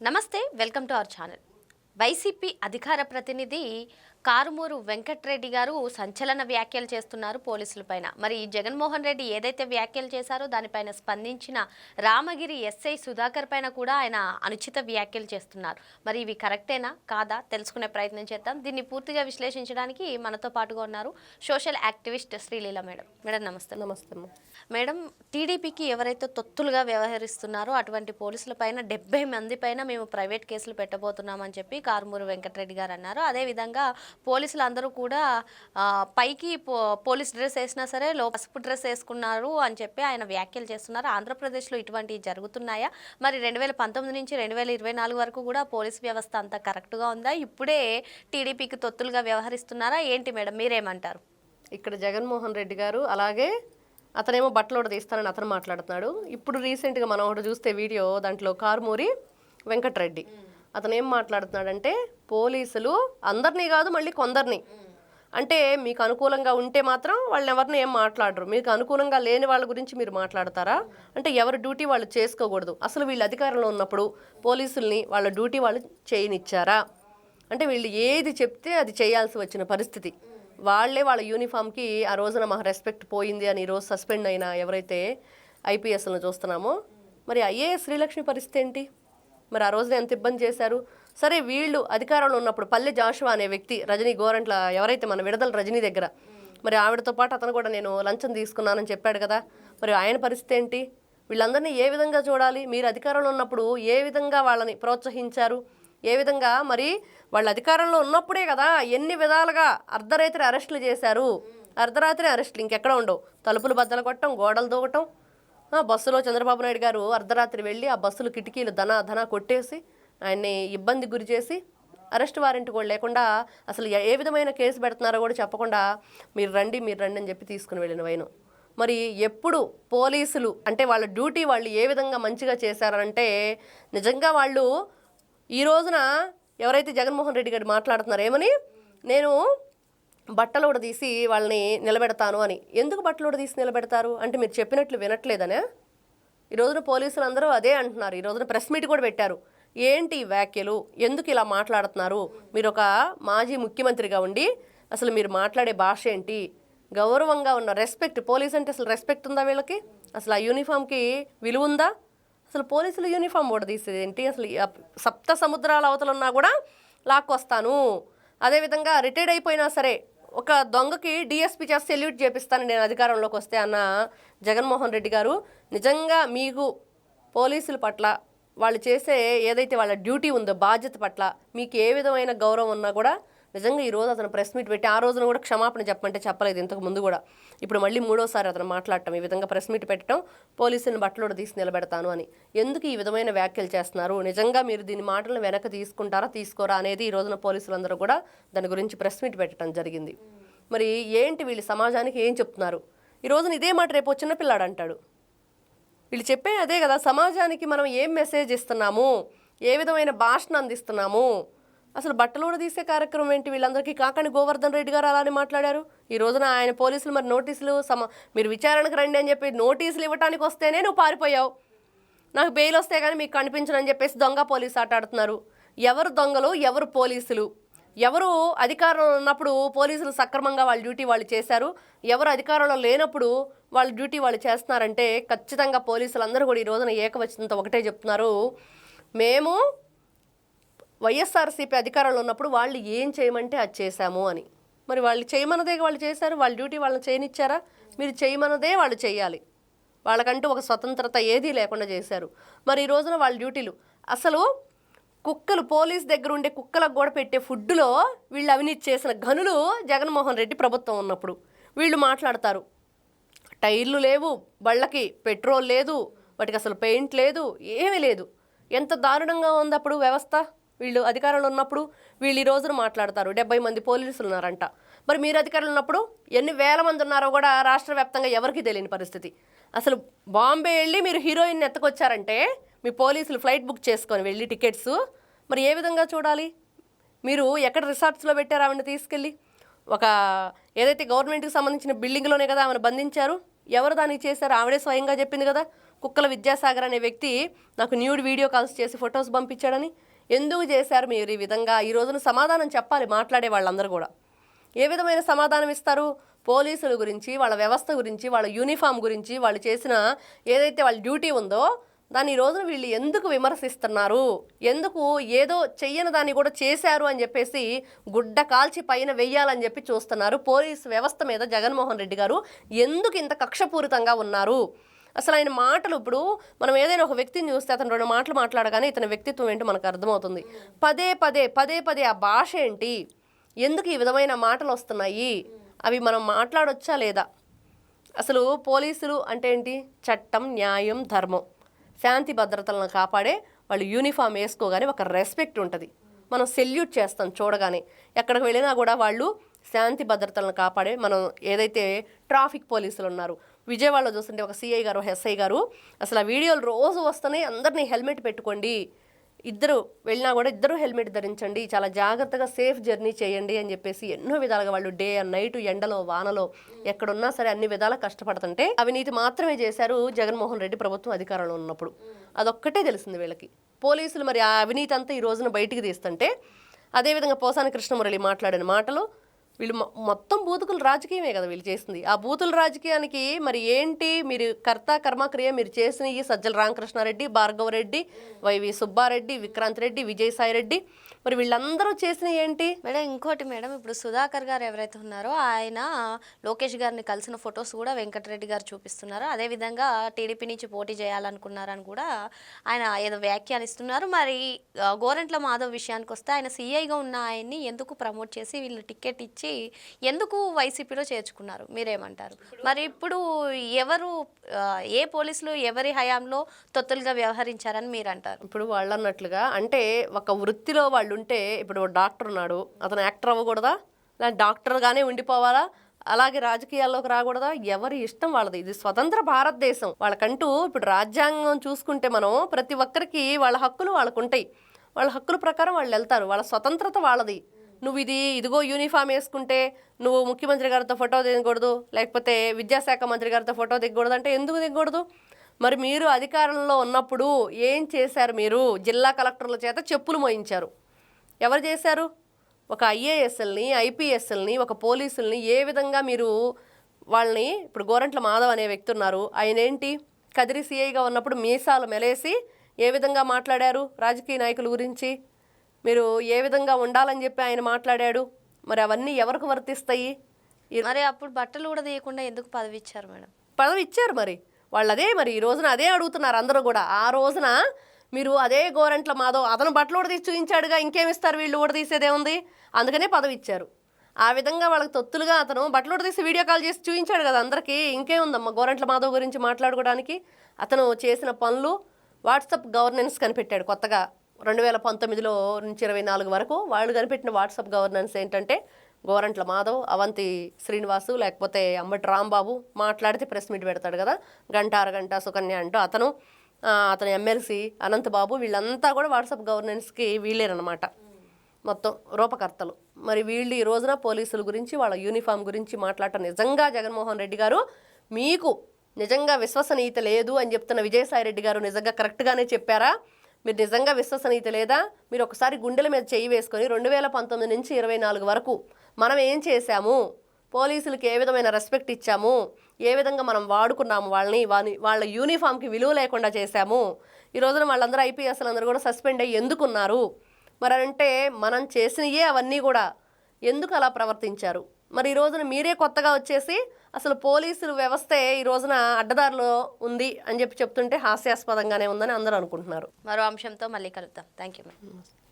నమస్తే welcome to our channel. YCP అధికార ప్రతినిధి కారుమూరు వెంకట్రెడ్డి గారు సంచలన వ్యాఖ్యలు చేస్తున్నారు పోలీసులపైన మరి జగన్మోహన్ రెడ్డి ఏదైతే వ్యాఖ్యలు చేశారో దానిపైన స్పందించిన రామగిరి ఎస్ఐ సుధాకర్ పైన కూడా ఆయన అనుచిత వ్యాఖ్యలు చేస్తున్నారు. మరి ఇవి కరెక్టేనా? కాదా? తెలుసుకునే ప్రయత్నం చేద్దాం. దీన్ని పూర్తిగా విశ్లేషించడానికి మనతో పాటుగా ఉన్నారు social activist Sreeleela madam. Madam నమస్తే. నమస్తే మేడం టీడీపీకి ఎవరైతే తొత్తులుగా వ్యవహరిస్తున్నారో అటువంటి పోలీసుల పైన డెబ్బై మంది పైన మేము ప్రైవేట్ కేసులు పెట్టబోతున్నామని చెప్పి కారుమూరు వెంకటరెడ్డి గారు అన్నారు. అదేవిధంగా పోలీసులు అందరూ కూడా పైకి పో పోలీస్ డ్రెస్ వేసినా సరే లో పసుపు డ్రెస్ వేసుకున్నారు అని చెప్పి ఆయన వ్యాఖ్యలు చేస్తున్నారు. ఆంధ్రప్రదేశ్లో ఇటువంటివి జరుగుతున్నాయా? మరి రెండు వేల పంతొమ్మిది నుంచి రెండు వేల ఇరవై నాలుగు వరకు కూడా పోలీస్ వ్యవస్థ అంతా కరెక్ట్గా ఉందా? ఇప్పుడే టీడీపీకి తొత్తులుగా వ్యవహరిస్తున్నారా? ఏంటి మేడం మీరేమంటారు? ఇక్కడ జగన్మోహన్ రెడ్డి గారు అలాగే అతనేమో బట్టలు తీస్తానని అతను మాట్లాడుతున్నాడు. ఇప్పుడు రీసెంట్గా మనం ఒకటి చూస్తే వీడియో దాంట్లో కారుమూరి వెంకటరెడ్డి. అతను ఏం మాట్లాడుతున్నాడంటే పోలీసులు అందరినీ కాదు మళ్ళీ కొందరిని. అంటే మీకు అనుకూలంగా ఉంటే మాత్రం వాళ్ళని ఎవరిని ఏం మాట్లాడరు. మీకు అనుకూలంగా లేని వాళ్ళ గురించి మీరు మాట్లాడతారా? అంటే ఎవరి డ్యూటీ వాళ్ళు చేసుకోకూడదు. అసలు వీళ్ళు అధికారంలో ఉన్నప్పుడు పోలీసుల్ని వాళ్ళ డ్యూటీ వాళ్ళు చేయనిచ్చారా? అంటే వీళ్ళు ఏది చెప్తే అది చేయాల్సి వచ్చిన పరిస్థితి. వాళ్ళే వాళ్ళ యూనిఫామ్కి ఆ రోజున మాకు రెస్పెక్ట్ పోయింది అని ఈరోజు సస్పెండ్ అయిన ఎవరైతే ఐపీఎస్లను చూస్తున్నామో మరి ఐఏఎస్ శ్రీలక్ష్మి పరిస్థితి ఏంటి? మరి ఆ రోజున ఎంత ఇబ్బంది చేశారు? సరే వీళ్ళు అధికారంలో ఉన్నప్పుడు పల్లె జాషువా అనే వ్యక్తి రజనీ గోరంట్ల ఎవరైతే మన విడదల రజనీ దగ్గర మరి ఆవిడతో పాటు అతను కూడా నేను లంచం తీసుకున్నానని చెప్పాడు కదా. మరి ఆయన పరిస్థితి ఏంటి? వీళ్ళందరినీ ఏ విధంగా చూడాలి? మీరు అధికారంలో ఉన్నప్పుడు ఏ విధంగా వాళ్ళని ప్రోత్సహించారు? ఏ విధంగా? మరి వాళ్ళు అధికారంలో ఉన్నప్పుడే కదా ఎన్ని విధాలుగా అర్ధరాత్రి అరెస్టులు చేశారు? అర్ధరాత్రి అరెస్టులు ఇంకెక్కడ ఉండవు? తలుపులు బద్దలు కొట్టడం గోడలు దూకటం బస్సులో చంద్రబాబు నాయుడు గారు అర్ధరాత్రి వెళ్ళి ఆ బస్సులు కిటికీలు ధన ధన కొట్టేసి ఆయన్ని ఇబ్బంది గురి చేసి అరెస్ట్ వారెంట్ కూడా లేకుండా అసలు ఏ విధమైన కేసు పెడుతున్నారో కూడా చెప్పకుండా మీరు రండి మీరు రండి అని చెప్పి తీసుకుని వెళ్ళిన వైను. మరి ఎప్పుడు పోలీసులు అంటే వాళ్ళ డ్యూటీ వాళ్ళు ఏ విధంగా మంచిగా చేశారంటే నిజంగా వాళ్ళు ఈ రోజున ఎవరైతే జగన్మోహన్ రెడ్డి గారు మాట్లాడుతున్నారు ఏమని నేను బట్టలు కూడా తీసి వాళ్ళని నిలబెడతాను అని. ఎందుకు బట్టలు తీసి నిలబెడతారు? అంటే మీరు చెప్పినట్లు వినట్లేదనే? ఈ రోజున పోలీసులు అందరూ అదే అంటున్నారు. ఈ రోజున ప్రెస్ మీట్ కూడా పెట్టారు. ఏంటి ఈ వ్యాఖ్యలు? ఎందుకు ఇలా మాట్లాడుతున్నారు? మీరు ఒక మాజీ ముఖ్యమంత్రిగా ఉండి అసలు మీరు మాట్లాడే భాష ఏంటి? గౌరవంగా ఉన్న రెస్పెక్ట్ పోలీస్ అంటే అసలు రెస్పెక్ట్ ఉందా వీళ్ళకి? అసలు ఆ యూనిఫామ్కి విలువ ఉందా? అసలు పోలీసులు యూనిఫామ్ కూడా తీసేది ఏంటి? అసలు సప్త సముద్రాల అవతలున్నా కూడా లాక్కొస్తాను. అదేవిధంగా రిటైర్డ్ అయిపోయినా సరే ఒక దొంగకి డిఎస్పీ చేసి సెల్యూట్ చేపిస్తాను నేను అధికారంలోకి వస్తే అన్న జగన్మోహన్ రెడ్డి గారు నిజంగా మీకు పోలీసుల పట్ల వాళ్ళు చేసే ఏదైతే వాళ్ళ డ్యూటీ ఉందో బాధ్యత పట్ల మీకు ఏ విధమైన గౌరవం ఉన్నా కూడా నిజంగా ఈ రోజు అతను ప్రెస్ మీట్ పెట్టి ఆ రోజున కూడా క్షమాపణ చెప్పమంటే చెప్పలేదు ఇంతకు ముందు కూడా. ఇప్పుడు మళ్ళీ మూడోసారి అతను మాట్లాడటం ఈ విధంగా ప్రెస్ మీట్ పెట్టడం పోలీసులను బట్టలు తీసి నిలబెడతాను అని. ఎందుకు ఈ విధమైన వ్యాఖ్యలు చేస్తున్నారు? నిజంగా మీరు దీని మాటలను వెనక తీసుకుంటారా తీసుకోరా అనేది ఈ రోజున పోలీసులందరూ కూడా దాని గురించి ప్రెస్ మీట్ పెట్టడం జరిగింది. మరి ఏంటి వీళ్ళు సమాజానికి ఏం చెప్తున్నారు? ఈ రోజున ఇదే మాట రేపు ఓ చిన్నపిల్లాడు అంటాడు. వీళ్ళు చెప్పే అదే కదా సమాజానికి మనం ఏం మెసేజ్ ఇస్తున్నాము? ఏ విధమైన భాషను అందిస్తున్నాము? అసలు బట్టలు కూడా తీసే కార్యక్రమం ఏంటి? వీళ్ళందరికీ కాకని గోవర్ధన్ రెడ్డి గారు అలానే మాట్లాడారు. ఈ రోజున ఆయన పోలీసులు మరి నోటీసులు సమ మీరు విచారణకు రండి అని చెప్పి నోటీసులు ఇవ్వడానికి వస్తేనే నువ్వు పారిపోయావు. నాకు బెయిల్ వస్తే కానీ మీకు కనిపించనని చెప్పేసి దొంగ పోలీసు ఆట ఆడుతున్నారు. ఎవరు దొంగలు? ఎవరు పోలీసులు? ఎవరు అధికారంలో ఉన్నప్పుడు పోలీసులు సక్రమంగా వాళ్ళ డ్యూటీ వాళ్ళు చేశారు. ఎవరు అధికారంలో లేనప్పుడు వాళ్ళ డ్యూటీ వాళ్ళు చేస్తున్నారంటే ఖచ్చితంగా పోలీసులు అందరూ కూడా ఈ రోజున ఏకవచనంతో ఒకటే చెప్తున్నారు. మేము వైఎస్ఆర్సీపీ అధికారంలో ఉన్నప్పుడు వాళ్ళు ఏం చేయమంటే అది చేశాము అని. మరి వాళ్ళు చేయమన్నదే వాళ్ళు చేశారు వాళ్ళ డ్యూటీ వాళ్ళని చేయనిచ్చారా? మీరు చేయమన్నదే వాళ్ళు చేయాలి. వాళ్ళకంటూ ఒక స్వతంత్రత ఏదీ లేకుండా చేశారు. మరి ఈ రోజున వాళ్ళ డ్యూటీలు అసలు కుక్కలు పోలీస్ దగ్గర ఉండే కుక్కలకు కూడా పెట్టే ఫుడ్లో వీళ్ళు అవినీతి చేసిన గనులు జగన్మోహన్ రెడ్డి ప్రభుత్వం ఉన్నప్పుడు వీళ్ళు మాట్లాడతారు. టైర్లు లేవు బళ్ళకి పెట్రోల్ లేదు వాటికి అసలు పెయింట్ లేదు ఏమీ లేదు. ఎంత దారుణంగా ఉంది అప్పుడు వ్యవస్థ? వీళ్ళు అధికారంలో ఉన్నప్పుడు వీళ్ళు ఈ రోజున మాట్లాడతారు. డెబ్బై మంది పోలీసులు ఉన్నారంట మరి మీరు అధికారులు ఉన్నప్పుడు ఎన్ని వేల మంది ఉన్నారో కూడా రాష్ట్ర వ్యాప్తంగా ఎవరికి తెలియని పరిస్థితి. అసలు బాంబే వెళ్ళి మీరు హీరోయిన్ ఎత్తుకొచ్చారంటే మీ పోలీసులు ఫ్లైట్ బుక్ చేసుకొని వెళ్ళి టికెట్స్. మరి ఏ విధంగా చూడాలి? మీరు ఎక్కడ రిసార్ట్స్లో పెట్టారు ఆవిడని తీసుకెళ్ళి? ఒక ఏదైతే గవర్నమెంట్కి సంబంధించిన బిల్డింగ్లోనే కదా ఆమెను బంధించారు? ఎవరు దానికి చేశారు? ఆవిడే స్వయంగా చెప్పింది కదా కుక్కల విద్యాసాగర్ అనే వ్యక్తి నాకు న్యూడ్ వీడియో కాల్స్ చేసి ఫొటోస్ పంపించాడని. ఎందుకు చేశారు మీరు ఈ విధంగా? ఈ రోజున సమాధానం చెప్పాలి మాట్లాడే వాళ్ళందరూ కూడా. ఏ విధమైన సమాధానం ఇస్తారు? పోలీసుల గురించి వాళ్ళ వ్యవస్థ గురించి వాళ్ళ యూనిఫామ్ గురించి వాళ్ళు చేసిన ఏదైతే వాళ్ళ డ్యూటీ ఉందో దాన్ని ఈ రోజున వీళ్ళు ఎందుకు విమర్శిస్తున్నారు? ఎందుకు ఏదో చెయ్యని దాన్ని కూడా చేశారు అని చెప్పేసి గుడ్డ కాల్చి పైన వెయ్యాలని చెప్పి చూస్తున్నారు పోలీస్ వ్యవస్థ మీద జగన్మోహన్ రెడ్డి గారు. ఎందుకు ఇంత కక్షపూరితంగా ఉన్నారు? అసలు ఆయన మాటలు ఇప్పుడు మనం ఏదైనా ఒక వ్యక్తిని చూస్తే అతను రెండు మాటలు మాట్లాడగానే ఇతని వ్యక్తిత్వం ఏంటో మనకు అర్థమవుతుంది. పదే పదే పదే పదే ఆ భాష ఏంటి? ఎందుకు ఈ విధమైన మాటలు వస్తున్నాయి? అవి మనం మాట్లాడొచ్చా లేదా? అసలు పోలీసులు అంటే ఏంటి? చట్టం న్యాయం ధర్మం. శాంతి భద్రతలను కాపాడే వాళ్ళు యూనిఫామ్ వేసుకోగానే ఒక రెస్పెక్ట్ ఉంటుంది. మనం సెల్యూట్ చేస్తాం చూడగానే. ఎక్కడికి వెళ్ళినా కూడా వాళ్ళు శాంతి భద్రతలను కాపాడే మనం ఏదైతే ట్రాఫిక్ పోలీసులు ఉన్నారు విజయవాడలో చూస్తుంటే ఒక సిఐ గారు ఎస్ఐ గారు అసలు ఆ వీడియోలు రోజు వస్తున్నాయి అందరినీ హెల్మెట్ పెట్టుకోండి. ఇద్దరు వెళ్ళినా కూడా ఇద్దరు హెల్మెట్ ధరించండి. చాలా జాగ్రత్తగా సేఫ్ జర్నీ చేయండి అని చెప్పేసి ఎన్నో విధాలుగా వాళ్ళు డే అండ్ నైట్ ఎండలో వానలో ఎక్కడున్నా సరే అన్ని విధాలా కష్టపడుతుంటే అవినీతి మాత్రమే చేశారు జగన్మోహన్ రెడ్డి ప్రభుత్వం అధికారంలో ఉన్నప్పుడు. అదొక్కటే తెలిసింది వీళ్ళకి. పోలీసులు మరి ఆ అవినీతి అంతా ఈ రోజున బయటికి తీస్తుంటే అదేవిధంగా పోసాని కృష్ణమురళి మాట్లాడిన మాటలు వీళ్ళు మొత్తం బూతుకుల రాజకీయమే కదా వీళ్ళు చేసింది. ఆ బూతుల రాజకీయానికి మరి ఏంటి మీరు కర్త కర్మక్రియ మీరు చేసిన ఈ సజ్జల రామకృష్ణారెడ్డి భార్గవరెడ్డి వైవి సుబ్బారెడ్డి విక్రాంత్ రెడ్డి విజయసాయి రెడ్డి మరి వీళ్ళందరూ చేసిన ఏంటి? మేడం ఇంకోటి మేడం ఇప్పుడు సుధాకర్ గారు ఎవరైతే ఉన్నారో ఆయన లోకేష్ గారిని కలిసిన ఫొటోస్ కూడా వెంకటరెడ్డి గారు చూపిస్తున్నారు. అదేవిధంగా టీడీపీ నుంచి పోటీ చేయాలనుకున్నారని కూడా ఆయన ఏదో వ్యాఖ్యానిస్తున్నారు మరి గోరంట్ల మాధవ్ విషయానికి వస్తే ఆయన సీఐగా ఉన్న ఆయన్ని ఎందుకు ప్రమోట్ చేసి వీళ్ళు టికెట్ ఇచ్చి ఎందుకు వైసీపీలో చేర్చుకున్నారు? మీరేమంటారు? మరి ఇప్పుడు ఎవరు ఏ పోలీసులు ఎవరి హయాంలో తొత్తులుగా వ్యవహరించారని మీరు అంటారు ఇప్పుడు వాళ్ళు అన్నట్లుగా అంటే ఒక వృత్తిలో వాళ్ళు ఉంటే ఇప్పుడు డాక్టర్ ఉన్నాడు అతను యాక్టర్ అవ్వకూడదా? లేదా డాక్టర్గానే ఉండిపోవాలా? అలాగే రాజకీయాల్లోకి రాకూడదా? ఎవరి ఇష్టం వాళ్ళది? ఇది స్వతంత్ర భారతదేశం. వాళ్ళకంటూ ఇప్పుడు రాజ్యాంగం చూసుకుంటే మనం ప్రతి ఒక్కరికి వాళ్ళ హక్కులు వాళ్ళకు ఉంటాయి వాళ్ళ హక్కుల ప్రకారం వాళ్ళు వెళ్తారు. వాళ్ళ స్వతంత్రత వాళ్ళది. నువ్వు ఇది ఇదిగో యూనిఫామ్ వేసుకుంటే నువ్వు ముఖ్యమంత్రి గారితో ఫోటో దిగకూడదు లేకపోతే విద్యాశాఖ మంత్రి గారితో ఫోటో దిగకూడదు అంటే ఎందుకు దిగకూడదు? మరి మీరు అధికారంలో ఉన్నప్పుడు ఏం చేశారు మీరు? జిల్లా కలెక్టర్ల చేత చెప్పులు మోయించారు. ఎవరు చేశారు? ఒక ఐఏఎస్ఎల్ని ఐపీఎస్ఎల్ని ఒక పోలీసుల్ని ఏ విధంగా మీరు వాళ్ళని ఇప్పుడు గోరంట్ల మాధవ్ అనే వ్యక్తి ఉన్నారు. ఆయన ఏంటి? కదిరి సిఐగా ఉన్నప్పుడు మీసాలు మెలేసి ఏ విధంగా మాట్లాడారు రాజకీయ నాయకుల గురించి? మీరు ఏ విధంగా ఉండాలని చెప్పి ఆయన మాట్లాడాడు? మరి అవన్నీ ఎవరికి వర్తిస్తాయి? మరి అప్పుడు బట్టలు కూడా తీయకుండా ఎందుకు పదవి ఇచ్చారు మేడం? పదవి ఇచ్చారు మరి. వాళ్ళు అదే మరి. ఈ రోజున అదే అడుగుతున్నారు అందరూ కూడా. ఆ రోజున మీరు అదే గోరంట్ల మాధవ్ అతను బట్టలు కూడా తీసి చూపించాడుగా ఇంకేమిస్తారు వీళ్ళు కూడా తీసేదేముంది అందుకనే పదవి ఇచ్చారు. ఆ విధంగా వాళ్ళకి తొత్తులుగా అతను బట్టలు కూడా తీసి వీడియో కాల్ చేసి చూపించాడు కదా అందరికీ. ఇంకేముందమ్మా గోరంట్ల మాధవ్ గురించి మాట్లాడుకోవడానికి? అతను చేసిన పనులు వాట్సాప్ గవర్నెన్స్ కనిపెట్టాడు కొత్తగా. రెండు వేల పంతొమ్మిదిలో నుంచి ఇరవై నాలుగు వరకు వాళ్ళు కనిపెట్టిన వాట్సాప్ గవర్నెన్స్ ఏంటంటే గోరంట్ల మాధవ్ అవంతి శ్రీనివాసు లేకపోతే అంబటి రాంబాబు మాట్లాడితే ప్రెస్ మీట్ పెడతాడు కదా. గంట అరగంట సుకన్య అంటూ అతను అతని ఎమ్మెల్సీ అనంతబాబు వీళ్ళంతా కూడా వాట్సాప్ గవర్నెన్స్కి వీళ్ళేనమాట మొత్తం రూపకర్తలు. మరి వీళ్ళు ఈ రోజున పోలీసుల గురించి వాళ్ళ యూనిఫామ్ గురించి మాట్లాడటం నిజంగా జగన్మోహన్ రెడ్డి గారు మీకు నిజంగా విశ్వసనీయత లేదు అని చెప్తున్న విజయసాయి రెడ్డి గారు నిజంగా కరెక్ట్గానే చెప్పారా? మీరు నిజంగా విశ్వసనీయత లేదా? మీరు ఒకసారి గుండెల మీద చేయి వేసుకొని రెండు వేల పంతొమ్మిది నుంచి ఇరవై నాలుగు వరకు మనం ఏం చేశాము? పోలీసులకి ఏ విధమైన రెస్పెక్ట్ ఇచ్చాము? ఏ విధంగా మనం వాడుకున్నాము వాళ్ళని? వాని వాళ్ళ యూనిఫామ్కి విలువ లేకుండా చేశాము? ఈ రోజున వాళ్ళందరూ ఐపీఎస్లు అందరూ కూడా సస్పెండ్ అయ్యి ఎందుకున్నారు? మరంటే మనం చేసినయే అవన్నీ కూడా ఎందుకు అలా ప్రవర్తించారు? మరి ఈ రోజున మీరే కొత్తగా వచ్చేసి అసలు పోలీసులు వ్యవస్థే ఈ రోజున అడ్డదారిలో ఉంది అని చెప్పి చెప్తుంటే హాస్యాస్పదంగానే ఉందని అందరూ అనుకుంటున్నారు. మరో అంశంతో మళ్ళీ కలుద్దాం. Thank you